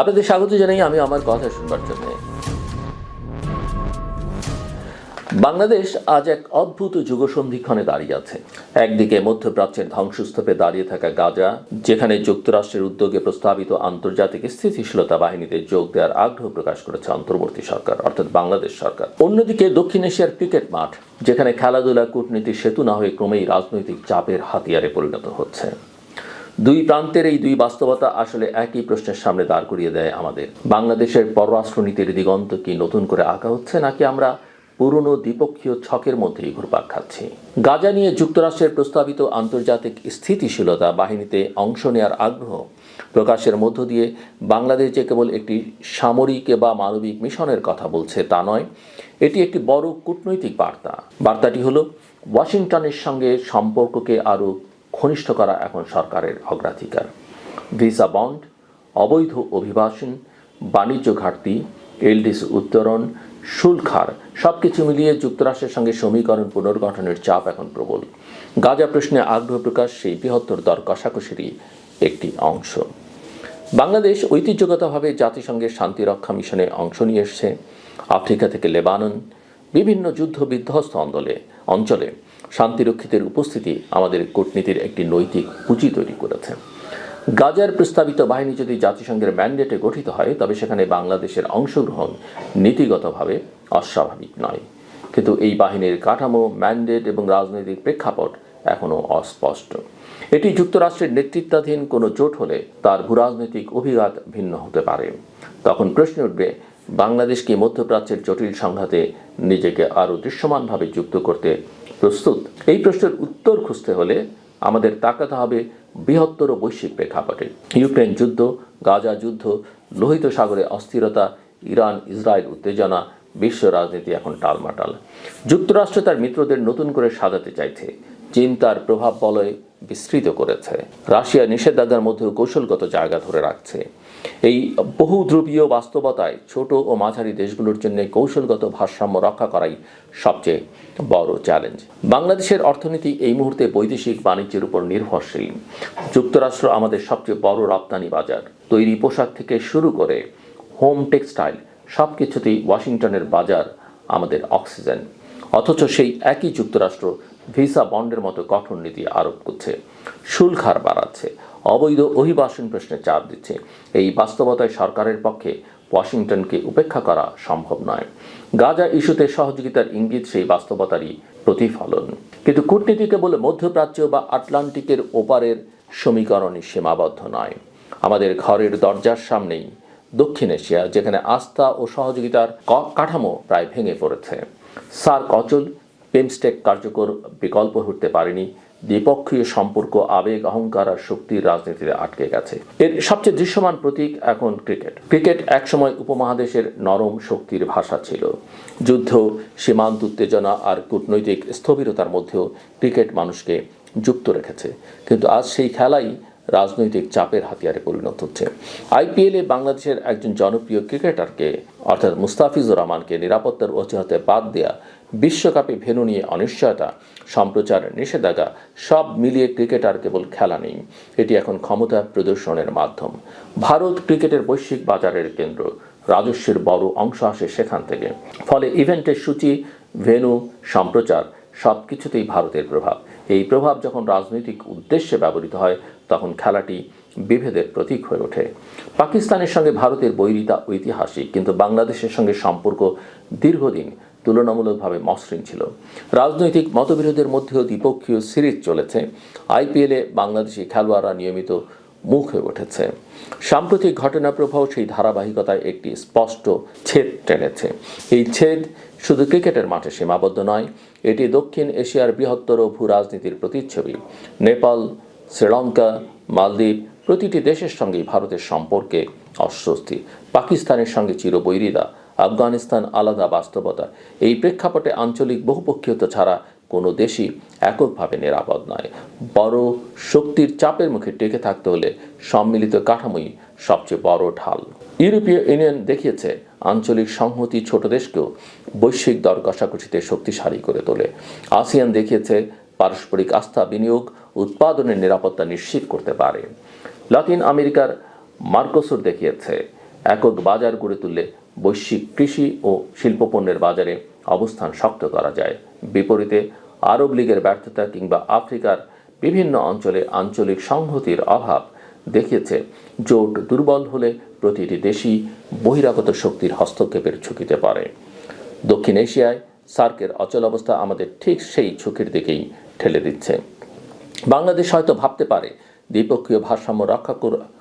আপনাদের স্বাগত জানাই আমি আমার কথা শুনবার জন্য। বাংলাদেশ আজ এক অদ্ভুত যুগসন্ধিক্ষণে দাঁড়িয়ে আছে। একদিকে মধ্যপ্রাচ্যের ধ্বংসস্তূপে দাঁড়িয়ে থাকা গাজা, যেখানে যুক্তরাষ্ট্রের উদ্যোগে প্রস্তাবিত আন্তর্জাতিক স্থিতিশীলতা বাহিনীতে যোগ দেওয়ার আগ্রহ প্রকাশ করেছে অন্তর্বর্তী সরকার, অর্থাৎ বাংলাদেশ সরকার। অন্যদিকে দক্ষিণ এশিয়ার ক্রিকেট মাঠ, যেখানে খেলাধুলা, কূটনীতি, সেতু না হয়ে ক্রমেই রাজনৈতিক চাপের হাতিয়ারে পরিণত হচ্ছে। দুই প্রান্তের এই দুই বাস্তবতা আসলে একই প্রশ্নের সামনে দাঁড় করিয়ে দেয় আমাদের। বাংলাদেশের পররাষ্ট্রনীতির দিগন্ত কি নতুন করে আঁকা হচ্ছে, নাকি আমরা পুরনো দ্বিপক্ষীয় ছকের মধ্যেই ঘুরপাক খাচ্ছি? গাজা নিয়ে যুক্তরাষ্ট্রের প্রস্তাবিত আন্তর্জাতিক স্থিতিশীলতা বাহিনীতে অংশ নেওয়ার আগ্রহ প্রকাশের মধ্য দিয়ে বাংলাদেশ যে কেবল একটি সামরিক বা মানবিক মিশনের কথা বলছে তা নয়, এটি একটি বড় কূটনৈতিক বার্তা। বার্তাটি হলো, ওয়াশিংটনের সঙ্গে সম্পর্ককে আরও ঘনিষ্ঠ করা এখন সরকারের অগ্রাধিকার। ভিসা বন্ড, অবৈধ অভিবাসন, বাণিজ্য ঘাটতি, এলডিসি উত্তরণ শুল্ক হার সব কিছু মিলিয়ে যুক্তরাষ্ট্রের সঙ্গে সমীকরণ পুনর্গঠনের চাপ এখন প্রবল। গাজা প্রশ্নে আগ্রহ প্রকাশ সেই বৃহত্তর দর কষাকষিরই একটি অংশ। বাংলাদেশ ঐতিহ্যগতভাবে জাতিসংঘের শান্তিরক্ষা মিশনে অংশ নিয়ে এসছে। আফ্রিকা থেকে লেবানন বিভিন্ন যুদ্ধ বিধ্বস্ত অঞ্চলে অঞ্চলে শান্তিরক্ষীদের উপস্থিতি আমাদের কূটনীতির একটি নৈতিক পুঁজি তৈরি করেছে। গাজার প্রস্তাবিত বাহিনী যদি জাতিসংঘের ম্যান্ডেটে গঠিত হয়, তবে সেখানে বাংলাদেশের অংশগ্রহণ নীতিগতভাবে অস্বাভাবিক নয়। কিন্তু এই বাহিনীর কাঠামো, ম্যান্ডেট এবং রাজনৈতিক প্রেক্ষাপট এখনও অস্পষ্ট। এটি যুক্তরাষ্ট্রের নেতৃত্বাধীন কোনো জোট হলে তার ভূরাজনৈতিক অভিঘাত ভিন্ন হতে পারে। তখন প্রশ্ন উঠবে বাংলাদেশ কি মধ্যপ্রাচ্যের জটিল সংঘাতে নিজেকে আরও দৃশ্যমানভাবে যুক্ত করতে প্রস্তুত? এই প্রশ্নের উত্তর খুঁজতে হলে আমাদের তাকাতে হবে বৃহত্তর বৈশ্বিক প্রেক্ষাপটে। ইউক্রেন যুদ্ধ, গাজা যুদ্ধ, লোহিত সাগরে অস্থিরতা, ইরান, ইসরায়েল উত্তেজনা, বিশ্ব রাজনীতি এখন টালমাটাল। যুক্তরাষ্ট্র তার মিত্রদের নতুন করে সাজাতে চাইছে। চীন তার প্রভাব বলয় বিস্তৃত করেছে। রাশিয়া নিষেধাজ্ঞার মধ্যেও কৌশলগত জায়গা ধরে রাখছে। এই বহুধ্রুবীয় বাস্তবতায় ছোট ও মাঝারি দেশগুলোর জন্য কৌশলগত ভারসাম্য রক্ষা করাই সবচেয়ে বড় চ্যালেঞ্জ। বাংলাদেশের অর্থনীতি এই মুহূর্তে বৈদেশিক বাণিজ্যের উপর নির্ভরশীল। যুক্তরাষ্ট্র আমাদের সবচেয়ে বড় রপ্তানি বাজার। তৈরি পোশাক থেকে শুরু করে হোম টেক্সটাইল সব কিছুতেই ওয়াশিংটনের বাজার আমাদের অক্সিজেন। অথচ সেই একই যুক্তরাষ্ট্র ভিসা বন্ডের মতো কঠোর নীতি আরোপ করছে। শুল্ক হার বাড়াচ্ছে। অবৈধ অভিবাসন প্রশ্নে চাপ দিচ্ছে। এই বাস্তবতায় সরকারের পক্ষে ওয়াশিংটনকে উপেক্ষা করা সম্ভব নয়। গাজা ইস্যুতে সহযোগিতার ইঙ্গিত সেই বাস্তবতারই প্রতিফলন। কিন্তু কূটনীতি কেবল মধ্যপ্রাচ্য বা আটলান্টিকের ওপারের সমীকরণই সীমাবদ্ধ নয়। আমাদের ঘরের দরজার সামনেই দক্ষিণ এশিয়া, যেখানে আস্থা ও সহযোগিতার কাঠামো প্রায় ভেঙে পড়েছে। সার্ক অচল পেমস্টেক কার্যকর বিকল্প হতে পারেনি। দ্বিপক্ষীয় সম্পর্ক, আবেগ, অহংকার আর শক্তির রাজনীতিতে আটকে গেছে। এর সবচেয়ে দৃশ্যমান প্রতীক এখন ক্রিকেট। ক্রিকেট একসময় উপমহাদেশের নরম শক্তির ভাষা ছিল। যুদ্ধ, সীমান্ত উত্তেজনা আর কূটনৈতিক স্থবিরতার মধ্যেও ক্রিকেট মানুষকে যুক্ত রেখেছে। কিন্তু আজ সেই খেলাই রাজনৈতিক চাপের হাতিয়ারে পরিণত হচ্ছে। আইপিএলে বাংলাদেশের একজন জনপ্রিয় ক্রিকেটারকে, অর্থাৎ মুস্তাফিজুর রহমানকে নিরাপত্তার অজুহাতে বাদ দেয়া বিশ্বকাপে ভেনু নিয়ে অনিশ্চয়তা, সম্প্রচার নিষেধাজ্ঞা, সব মিলিয়ে ক্রিকেটার কেবল খেলা নেই। এটি এখন ক্ষমতা প্রদর্শনের মাধ্যম। ভারত ক্রিকেটের বৈশ্বিক বাজারের কেন্দ্র। রাজস্বের বড় অংশ আসে সেখান থেকে। ফলে ইভেন্টের সূচি, ভেন্যু, সম্প্রচার সব কিছুতেই ভারতের প্রভাব। এই প্রভাব যখন রাজনৈতিক উদ্দেশ্যে ব্যবহৃত হয়, তখন খেলাটি বিভেদের প্রতীক হয়ে ওঠে। পাকিস্তানের সঙ্গে ভারতের বৈরিতা ঐতিহাসিক, কিন্তু বাংলাদেশের সঙ্গে সম্পর্ক দীর্ঘদিন তুলনামূলকভাবে মসৃণ ছিল। রাজনৈতিক মতবিরোধের মধ্যেও দ্বিপক্ষীয় সিরিজ চলেছে। আইপিএলে বাংলাদেশি খেলোয়াড়রা নিয়মিত মুখ হয়ে উঠেছে। সাম্প্রতিক ঘটনা প্রবাহ সেই ধারাবাহিকতায় একটি স্পষ্ট ছেদ টেনেছে। এই ছেদ শুধু ক্রিকেটের মাঠে সীমাবদ্ধ নয়, এটি দক্ষিণ এশিয়ার বৃহত্তর ভূ রাজনীতির প্রতিচ্ছবি। নেপাল, শ্রীলঙ্কা, মালদ্বীপ প্রতিটি দেশের সঙ্গেই ভারতের সম্পর্কে অস্বস্তি। পাকিস্তানের সঙ্গে চিরবৈরিতা। আফগানিস্তান আলাদা বাস্তবতা। এই প্রেক্ষাপটে আঞ্চলিক বহুপক্ষীয়তা ছাড়া কোনো দেশই এককভাবে নিরাপদ নয়। বড় শক্তির চাপের মুখে টেকে থাকতে হলে সম্মিলিত কাঠামোই সবচেয়ে বড় ঢাল। ইউরোপীয় ইউনিয়ন দেখিয়েছে, আঞ্চলিক সংহতি ছোট দেশকেও বৈশ্বিক দর কষাকষিতে শক্তিশালী করে তোলে। আসিয়ান দেখিয়েছে, পারস্পরিক আস্থা বিনিয়োগ উৎপাদনের নিরাপত্তা নিশ্চিত করতে পারে। লাতিন আমেরিকার মার্কোসুর দেখিয়েছে, একক বাজার গড়ে তুললে বৈশ্বিক কৃষি ও শিল্পপণ্যের বাজারে অবস্থান শক্ত করা যায়। বিপরীতে, আরব লীগের ব্যর্থতা কিংবা আফ্রিকার বিভিন্ন অঞ্চলে আঞ্চলিক সংহতির অভাব দেখিয়েছে। জোট দুর্বল হলে প্রতিটি দেশই বহিরাগত শক্তির হস্তক্ষেপের ঝুঁকিতে পারে দক্ষিণ এশিয়ায় সার্কের অচল অবস্থা আমাদের ঠিক সেই ঝুঁকির দিকেই ঠেলে দিচ্ছে। বাংলাদেশ হয়তো ভাবতে পারে, দ্বিপক্ষীয় ভারসাম্য রক্ষা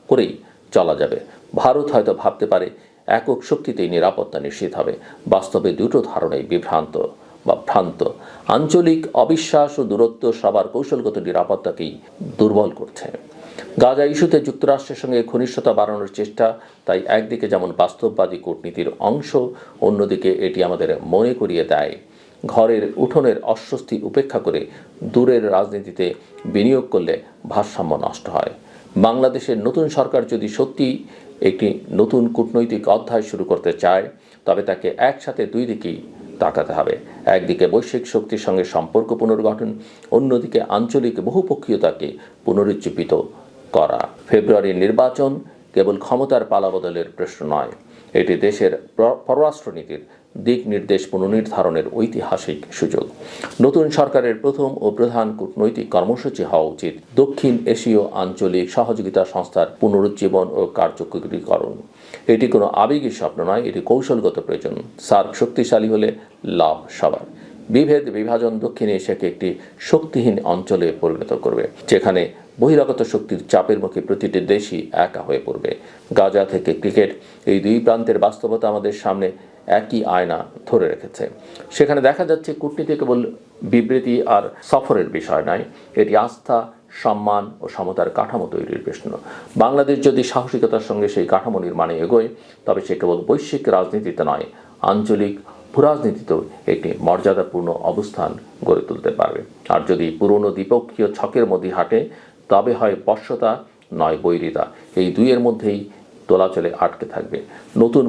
করেই চলা যাবে। ভারত হয়তো ভাবতে পারে একক শক্তিতেই নিরাপত্তা নিশ্চিত হবে। বাস্তবে দুটো ধারণাই বিভ্রান্ত বা ভ্রান্ত। আঞ্চলিক অবিশ্বাস ও দূরত্ব সবার কৌশলগত নিরাপত্তাকেই দুর্বল করছে। গাজা ইস্যুতে যুক্তরাষ্ট্রের সঙ্গে ঘনিষ্ঠতা বাড়ানোর চেষ্টা, তাই একদিকে যেমন বাস্তববাদী কূটনীতির অংশ, অন্যদিকে এটি আমাদের মনে করিয়ে দেয়। ঘরের উঠোনের অস্বস্তি উপেক্ষা করে দূরের রাজনীতিতে বিনিয়োগ করলে ভারসাম্য নষ্ট হয়। বাংলাদেশের নতুন সরকার যদি সত্যি একটি নতুন কূটনৈতিক অধ্যায় শুরু করতে চায়, তবে তাকে একসাথে দুই দিকেই তাকাতে হবে। একদিকে বৈশ্বিক শক্তির সঙ্গে সম্পর্ক পুনর্গঠন, অন্যদিকে আঞ্চলিক বহুপক্ষীয়তাকে পুনরুজ্জীবিত করা। ফেব্রুয়ারির নির্বাচন কেবল ক্ষমতার পালাবদলের প্রশ্ন নয়, এটি দেশের পররাষ্ট্রনীতির দিক নির্দেশ পুনর্নির্ধারণের ঐতিহাসিক সুযোগ। নতুন সরকারের প্রথম ও প্রধান কূটনৈতিক কর্মসূচি হওয়া উচিত। দক্ষিণ এশীয় আঞ্চলিক সহযোগিতা সংস্থার পুনরুজ্জীবন ও কার্যকরীকরণ। এটি কোনো আবেগের স্বপ্ন নয়, এটি কৌশলগত প্রয়োজন। সার্ক শক্তিশালী হলে লাভ সবার। বিভেদ, বিভাজন দক্ষিণ এশিয়াকে একটি শক্তিহীন অঞ্চলে পরিণত করবে, যেখানে বহিরাগত শক্তির চাপের মুখে প্রতিটি দেশই একা হয়ে পড়বে। গাজা থেকে ক্রিকেট, এই দুই প্রান্তের বাস্তবতা আমাদের সামনে একই আয়না ধরে রেখেছে। সেখানে দেখা যাচ্ছে কূটনীতি কেবল বিবৃতি আর সফরের বিষয় নয়, এটি আস্থা, সম্মান ও সমতার কাঠামো তৈরির প্রশ্ন। বাংলাদেশ যদি সাহসিকতার সঙ্গে সেই কাঠামো নির্মাণে এগোয়, তবে সে কেবল বৈশ্বিক রাজনীতিতে নয়, আঞ্চলিক ভূরাজনীতিতেও একটি মর্যাদাপূর্ণ অবস্থান গড়ে তুলতে পারবে। আর যদি পুরনো দ্বিপক্ষীয় ছকের মধ্যে হাঁটে, তবে হয় বর্ষতা নয় বৈরিতা। এই দুইয়ের মধ্যেই দোলাচলে আটকে থাকবে। নতুন